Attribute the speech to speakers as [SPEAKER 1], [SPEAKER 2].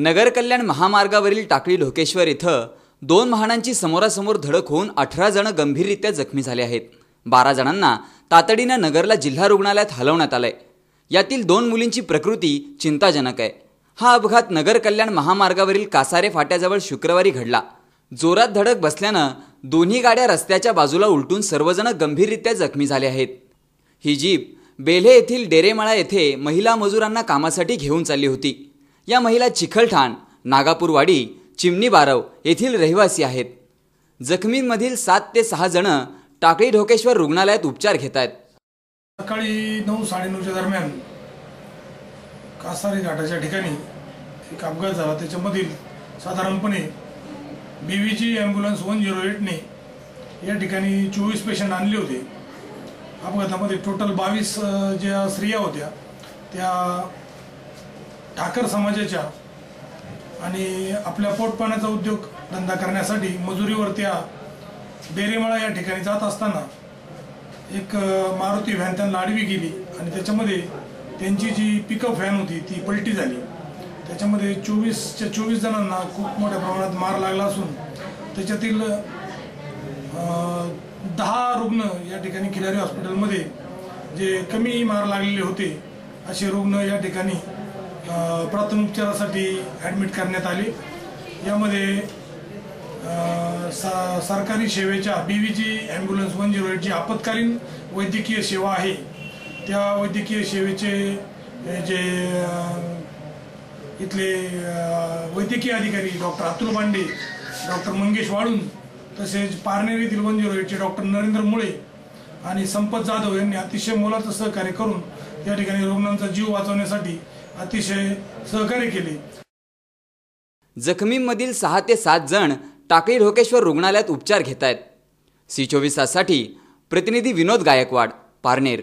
[SPEAKER 1] नगर कल्याण महामार्गावरील टाकळी ढोकेश्वर इथं दोन वाहनांची समोरासमोर धडक होऊन अठरा जण गंभीररित्या जखमी झाले आहेत. बारा जणांना तातडीनं नगरला जिल्हा रुग्णालयात हलवण्यात आलंय. यातील दोन मुलींची प्रकृती चिंताजनक आहे. हा अपघात नगर कल्याण महामार्गावरील कासारे फाट्याजवळ शुक्रवारी घडला. जोरात धडक बसल्यानं दोन्ही गाड्या रस्त्याच्या बाजूला उलटून सर्वजण गंभीररित्या जखमी झाले आहेत. ही जीप बेल्हे येथील डेरेमळा येथे महिला मजुरांना कामासाठी घेऊन चालली होती. या महिला चिखलठाण नागापूरवाडी चिमणी बारव येथील रहिवासी आहेत. जखमींमधील सात ते सहा जण टाकळी ढोकेश्वर रुग्णालयात उपचार घेत आहेत.
[SPEAKER 2] सकाळी नऊ साडेनऊच्या दरम्यान कासारी घाटाच्या ठिकाणी एक अपघात झाला. त्याच्यामधील साधारणपणे बीव्हीची ॲम्ब्युलन्स वन झिरो एटने या ठिकाणी चोवीस पेशंट आणले होते. अपघातामध्ये टोटल बावीस ज्या स्त्रिया होत्या त्या ठाकर समाजाच्या आणि आपल्या पोटपाण्याचा उद्योग धंदा करण्यासाठी मजुरीवर त्या डेरेमळा या ठिकाणी जात असताना एक मारुती व्हॅन त्यांना आडवी गेली आणि त्याच्यामध्ये त्यांची जी पिकअप व्हॅन होती ती पलटी झाली. त्याच्यामध्ये चोवीसच्या चोवीस जणांना खूप मोठ्या प्रमाणात मार लागला असून त्याच्यातील दहा रुग्ण या ठिकाणी खिलारी हॉस्पिटलमध्ये जे कमी मार लागलेले होते असे रुग्ण या ठिकाणी प्राथमिक उपचारासाठी ॲडमिट करण्यात आले. यामध्ये सा सरकारी सेवेच्या जी ॲम्ब्युलन्स वन झिरो एट जी आपत्कालीन वैद्यकीय सेवा आहे. त्या वैद्यकीय सेवेचे जे इथले वैद्यकीय अधिकारी डॉक्टर अतुल पांडे डॉक्टर मंगेश वाळून तसेच पारनेर येथील वन झिरो एटचे डॉक्टर नरेंद्र मुळे आणि संपत जाधव यांनी अतिशय मोलाचं सहकार्य करून या ठिकाणी रुग्णांचा जीव वाचवण्यासाठी अतिशय सहकार्य केले.
[SPEAKER 1] जखमींमधील सहा ते सात जण टाकळी ढोकेश्वर रुग्णालयात उपचार घेत आहेत सी चोवीस ताससाठी प्रतिनिधी विनोद गायकवाड पारनेर.